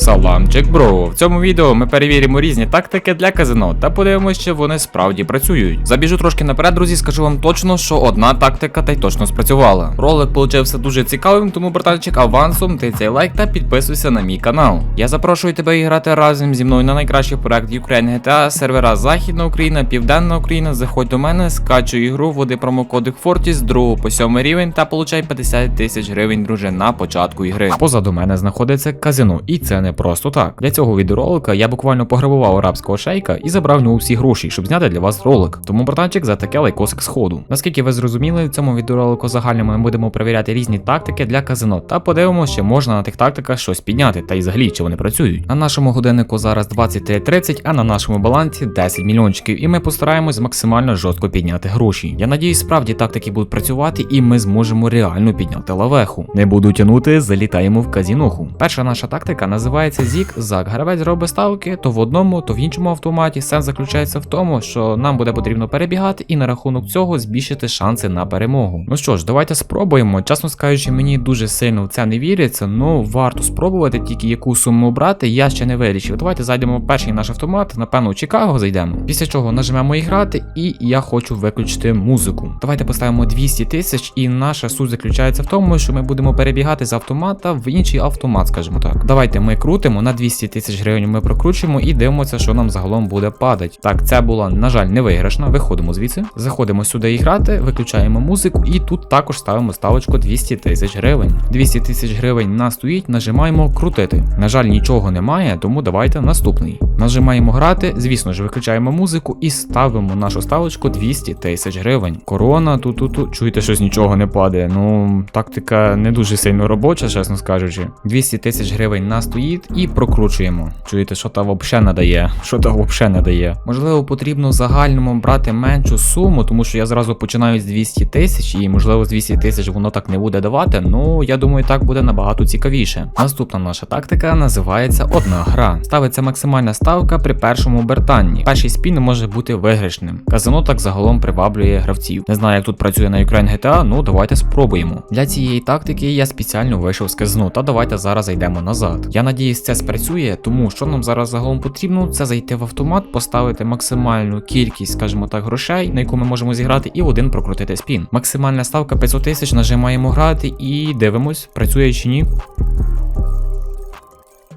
Саламчик, бро! В цьому відео ми перевіримо різні тактики для казино та подивимося, чи вони справді працюють. Забіжу трошки наперед, друзі, скажу вам точно, що одна тактика та й точно спрацювала. Ролик получився дуже цікавим, тому, братанчик, авансом ти цей лайк та підписуйся на мій канал. Я запрошую тебе грати разом зі мною на найкращий проект Ukraine GTA, сервера Західна Україна, Південна Україна. Заходь до мене, скачуй ігру, вводи промокодик Fortis з 2 по 7 рівень та получай 50 тисяч гривень, друже, на початку ігри. Позаду мене знаходиться казино, і це не просто так. Для цього відеоролика я буквально пограбував арабського шейка і забрав в нього всі гроші, щоб зняти для вас ролик. Тому, братанчик, за таке лайкосик сходу. Наскільки ви зрозуміли, в цьому відеоролику загальному ми будемо перевіряти різні тактики для казино та подивимося, чи можна на тих тактиках щось підняти, та й взагалі чи вони працюють. На нашому годиннику зараз 23.30, а на нашому балансі 10 мільйончиків, і ми постараємось максимально жорстко підняти гроші. Я надіюсь, справді тактики будуть працювати, і ми зможемо реально підняти лавеху. Не буду тягнути, залітаємо в казіноху. Перша наша тактика називається Зік Зак. Гравець робить ставки то в одному, то в іншому автоматі. Сенс заключається в тому, що нам буде потрібно перебігати і на рахунок цього збільшити шанси на перемогу. Ну що ж, давайте спробуємо. Чесно скажучи, мені дуже сильно в це не віриться, ну варто спробувати, тільки яку суму брати, я ще не вирішив. Давайте зайдемо в перший наш автомат, напевно, у Чикаго зайдемо. Після чого нажмемо іграти, і я хочу виключити музику. Давайте поставимо 200 тисяч, і наша суть заключається в тому, що ми будемо перебігати з автомата в інший автомат, скажімо так. Давайте ми крутимо на 200 тисяч гривень. Ми прокручуємо і дивимося, що нам загалом буде падати. Так, це була, на жаль, не виграшна. Виходимо звідси, заходимо сюди і грати, виключаємо музику, і тут також ставимо ставочку 200 тисяч гривень. 200 тисяч гривень нас стоїть, нажимаємо крутити. На жаль, нічого немає, тому давайте наступний. Нажимаємо грати, звісно ж, виключаємо музику і ставимо нашу ставочку 200 тисяч гривень. Корона, тут тут тут чуєте, щось нічого не падає. Ну, тактика не дуже сильно робоча, чесно скажучи. 200 тисяч гривень нас стоїть і прокручуємо. Чуєте, що та взагалі не дає? Що та взагалі не дає? Можливо, потрібно в загальному брати меншу суму, тому що я зразу починаю з 200 тисяч, і можливо з 200 тисяч воно так не буде давати. Ну я думаю, так буде набагато цікавіше. Наступна наша тактика називається одна гра. Ставиться максимальна ставка при першому обертанні. Перший спін може бути виграшним. Казино так загалом приваблює гравців. Не знаю, як тут працює на Ukraine GTA, ну давайте спробуємо. Для цієї тактики я спеціально вийшов з казино, та давайте зараз зайдемо назад. Я надіюсь, це спрацює, тому що нам зараз загалом потрібно, це зайти в автомат, поставити максимальну кількість, скажімо так, грошей, на яку ми можемо зіграти, і один прокрутити спін. Максимальна ставка 500 тисяч, нажимаємо грати і дивимось, працює чи ні.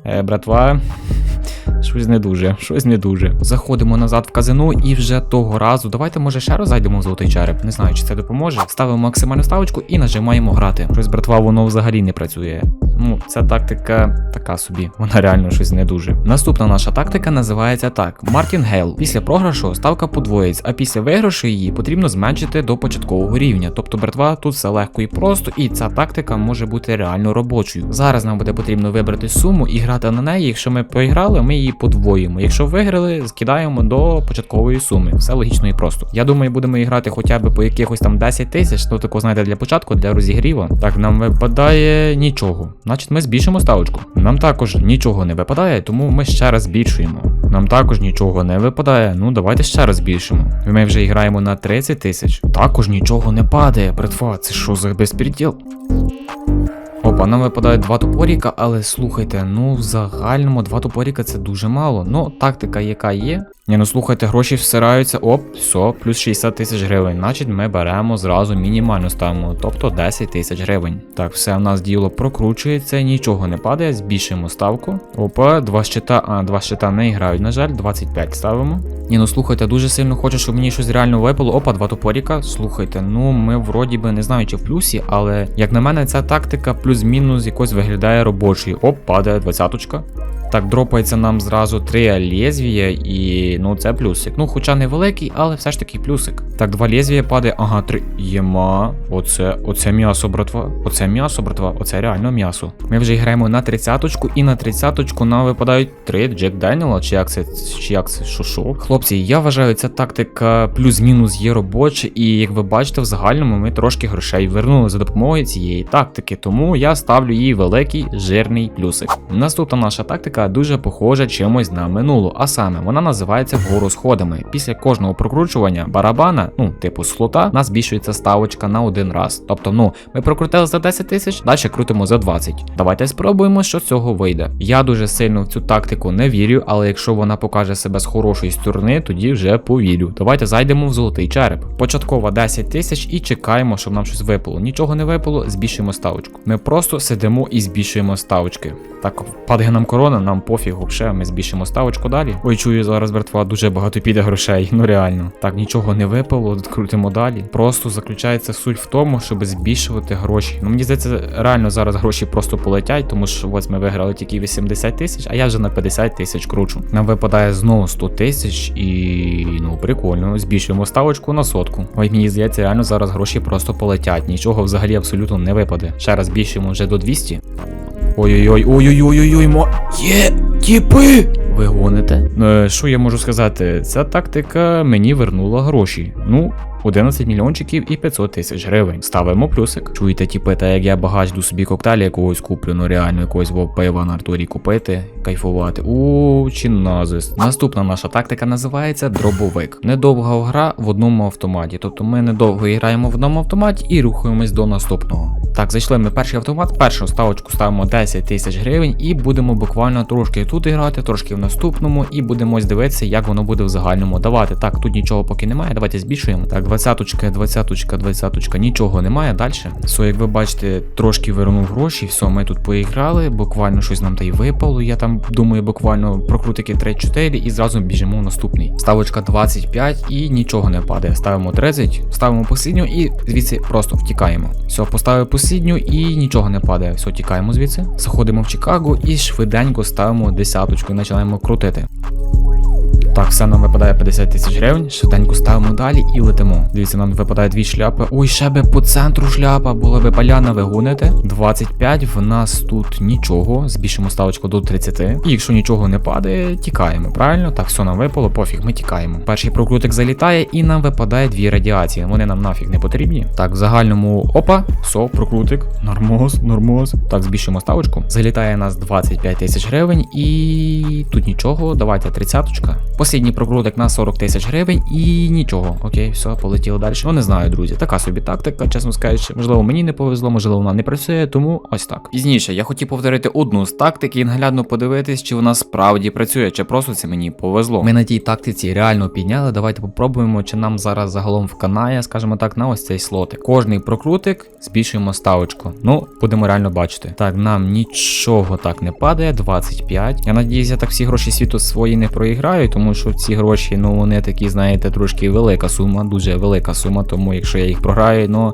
Е, братва. Щось не дуже, щось не дуже. Заходимо назад в казино і вже того разу. Давайте, може, ще раз зайдемо в золотий череп. Не знаю, чи це допоможе. Ставимо максимальну ставочку і нажимаємо грати. Щось, братва, воно взагалі не працює. Ну, ця тактика така собі, вона реально щось не дуже. Наступна наша тактика називається так: Мартін Гейл. Після програшу ставка подвоїться, а після виграшу її потрібно зменшити до початкового рівня. Тобто, братва, тут все легко і просто, і ця тактика може бути реально робочою. Зараз нам буде потрібно вибрати суму і грати на неї. Якщо ми проіграли, ми її подвоїмо. Якщо виграли, скидаємо до початкової суми. Все логічно і просто. Я думаю, будемо грати хоча б по якихось там 10 тисяч. Ну тако, знаєте, для початку, для розігріва. Так, нам випадає нічого. Значить, ми збільшимо ставочку. Нам також нічого не випадає, тому ми ще раз збільшуємо. Нам також нічого не випадає. Ну давайте ще раз збільшимо. Ми вже граємо на 30 тисяч. Також нічого не падає. Братва, це що за безпреділ? Опа, нам випадають два топоріка, але слухайте, ну в загальному два топоріка це дуже мало. Ну, тактика, яка є. Ні, ну слухайте, гроші всираються. Оп, все, плюс 60 тисяч гривень. Значить, ми беремо зразу мінімально ставимо, тобто 10 тисяч гривень. Так, все, у нас діло прокручується, нічого не падає, збільшуємо ставку. Опа, два щита, а, два щита не грають, на жаль, 25 ставимо. Ні, ну слухайте, дуже сильно хочу, щоб мені щось реально випало. Опа, два топоріка. Слухайте, ну ми вроді би не знаю, чи в плюсі, але як на мене, ця тактика плюс-мінус якось виглядає робочою. Оп, падає двадцяточка. Так, дропається нам зразу три лезвія, і ну це плюсик. Ну, хоча не великий, але все ж таки плюсик. Так, два лезвія падає. Ага, три. Єма. Оце, оце м'ясо, братва. Оце м'ясо, братва. Оце реально м'ясо. Ми вже граємо на тридцяточку, і на тридцяточку нам випадають три Джек Деніела, чи як це, чи як це, що. Хлопці, я вважаю, ця тактика плюс-мінус є робоча, і як ви бачите, в загальному ми трошки грошей вернули за допомогою цієї тактики, тому я ставлю їй великий жирний плюсик. Наступна наша тактика тактика дуже похожа чимось на минулу, а саме вона називається вгору сходами. Після кожного прокручування барабана, ну типу слота, у нас збільшується ставочка на один раз. Тобто, ну ми прокрутили за 10 тисяч, далі крутимо за 20. Давайте спробуємо, що з цього вийде. Я дуже сильно в цю тактику не вірю, але якщо вона покаже себе з хорошої сторони, тоді вже повірю. Давайте зайдемо в золотий череп. Початкова 10 тисяч і чекаємо, щоб нам щось випало. Нічого не випало, збільшуємо ставочку. Ми просто сидимо і збільшуємо ставочки. Так, падає нам корона, нам пофіг, взагалі, ми збільшимо ставочку далі. Ой, чую, зараз братва дуже багато піде грошей. Ну реально. Так, нічого не випало, крутимо далі. Просто заключається суть в тому, щоб збільшувати гроші. Ну мені здається, реально зараз гроші просто полетять, тому що ось ми виграли тільки 80 тисяч, а я вже на 50 тисяч кручу. Нам випадає знову 100 тисяч і ну прикольно, збільшуємо ставочку на сотку. Ой, мені здається, реально зараз гроші просто полетять. Нічого взагалі абсолютно не випаде. Ще раз збільшуємо вже до 200. Ой-ой-ой, ой-ой-ой-ой, мо. Є, тіпи! Ви гоните? Е, що я можу сказати? Ця тактика мені вернула гроші. Ну. 11 мільйончиків і 500 тисяч гривень. Ставимо плюсик. Чуєте, тіпи, та як я багач до собі коктейлі якогось куплю, ну реально якогось во пива на Артурі купити, кайфувати. У чи назис. Наступна наша тактика називається дробовик. Недовга гра в одному автоматі. Тобто ми недовго граємо в одному автоматі і рухаємось до наступного. Так, зайшли ми перший автомат, першу ставочку ставимо 10 тисяч гривень і будемо буквально трошки тут грати, трошки в наступному, і будемо дивитися, як воно буде в загальному давати. Так, тут нічого поки немає, давайте збільшуємо. Так, 20-ка, 20-ка, 20-ка, нічого немає далі. Все, як ви бачите, трошки вернув гроші, все, ми тут поіграли, буквально щось нам та й випало. Я там думаю, буквально прокрутики 3-4 і зразу біжимо в наступний. Ставочка 25 і нічого не падає. Ставимо 30, ставимо посидню і звідси просто втікаємо. Все, поставив посидню і нічого не падає. Все, тікаємо звідси. Заходимо в Чикаго і швиденько ставимо десяточку і починаємо крутити. Так, все нам випадає 50 тисяч гривень. Швиденько ставимо далі і летимо. Дивіться, нам випадає дві шляпи. Ой, ще би по центру шляпа, була би поляна, ви гоните. 25, в нас тут нічого. Збільшимо ставочку до 30. І якщо нічого не падає, тікаємо. Правильно? Так, все нам випало, пофіг, ми тікаємо. Перший прокрутик залітає і нам випадає дві радіації. Вони нам нафіг не потрібні. Так, в загальному опа, все, прокрутик. Нормоз, нормоз. Так, збільшуємо ставочку. Залітає нас 25 тисяч гривень і тут нічого. Давайте тридцяточка. Послідній прокрутик на 40 тисяч гривень і нічого. Окей, все, полетіло далі. Ну не знаю, друзі. Така собі тактика, чесно скажучи. Можливо, мені не повезло, можливо, вона не працює, тому ось так. Пізніше я хотів повторити одну з тактик і наглядно подивитись, чи вона справді працює, чи просто це мені повезло. Ми на тій тактиці реально підняли. Давайте попробуємо, чи нам зараз загалом вканає, скажімо так, на ось цей слотик. Кожний прокрутик збільшуємо ставочку. Ну, будемо реально бачити. Так, нам нічого так не падає. 25. Я надіюсь, я так всі гроші світу свої не проіграю, тому що ці гроші, ну вони такі, знаєте, трошки велика сума, дуже велика сума. Тому якщо я їх програю, ну.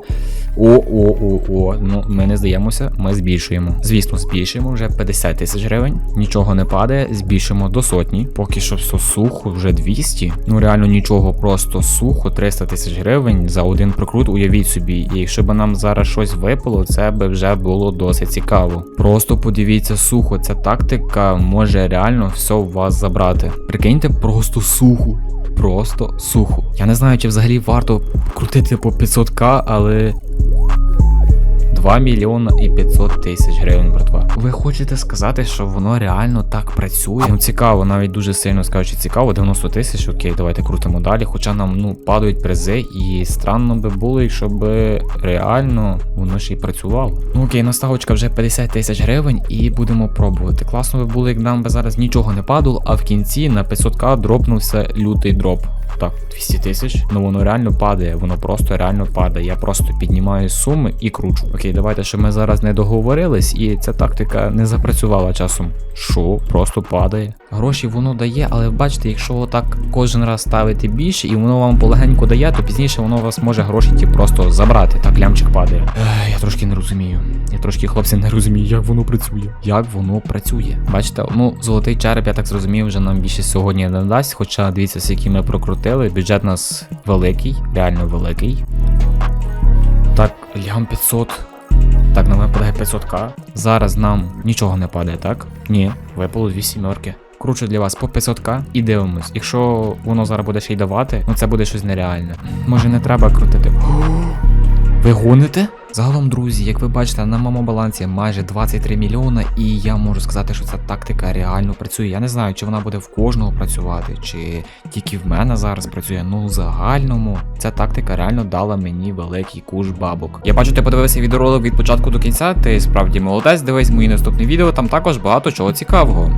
О-о-о-о, ну ми не здаємося, ми збільшуємо. Звісно, збільшуємо вже 50 тисяч гривень, нічого не падає, збільшимо до сотні. Поки що все сухо, вже 200. Ну реально нічого, просто сухо, 300 тисяч гривень за один прокрут. Уявіть собі, і якщо б нам зараз щось випало, це би вже було досить цікаво. Просто подивіться сухо, ця тактика може реально все у вас забрати. Прикиньте, просто суху. Просто суху. Я не знаю, чи взагалі варто крутити по 500к, але 2 мільйона і 500 тисяч гривень, братва. Ви хочете сказати, що воно реально так працює? Ну цікаво, навіть дуже сильно скажучи, цікаво, 90 тисяч, окей, давайте крутимо далі. Хоча нам ну падають призи, і странно би було, якщо б реально воно ж і працювало. Ну окей, наставочка вже 50 тисяч гривень, і будемо пробувати. Класно би було, як нам би зараз нічого не падало, а в кінці на 500к дропнувся лютий дроп. Так, 200 тисяч. Ну воно реально падає, воно просто реально падає. Я просто піднімаю суми і кручу. Окей, давайте, щоб ми зараз не договорились, і ця тактика не запрацювала часом. Що, просто падає. Гроші воно дає, але бачите, якщо отак кожен раз ставити більше, і воно вам полегенько дає, то пізніше воно вас може гроші ті просто забрати. Так, лямчик падає. Ех, я трошки не розумію. Я трошки, хлопці, не розумію, як воно працює. Як воно працює. Бачите, ну, золотий череп, я так зрозумів, вже нам більше сьогодні не дасть. Хоча дивіться, скільки ми прокрутили. Бюджет у нас великий, реально великий. Так, лям 500. Так, нам випадає 500к. Зараз нам нічого не падає, так? Ні, випало дві сімерки. Круче для вас по 500к і дивимось. Якщо воно зараз буде ще й давати, ну це буде щось нереальне. Може не треба крутити. Ви гоните? Загалом, друзі, як ви бачите, на моєму балансі майже 23 мільйона, і я можу сказати, що ця тактика реально працює. Я не знаю, чи вона буде в кожного працювати, чи тільки в мене зараз працює. Ну, в загальному ця тактика реально дала мені великий куш бабок. Я бачу, ти подивився відеоролик від початку до кінця. Ти справді молодець, дивись мої наступні відео, там також багато чого цікавого.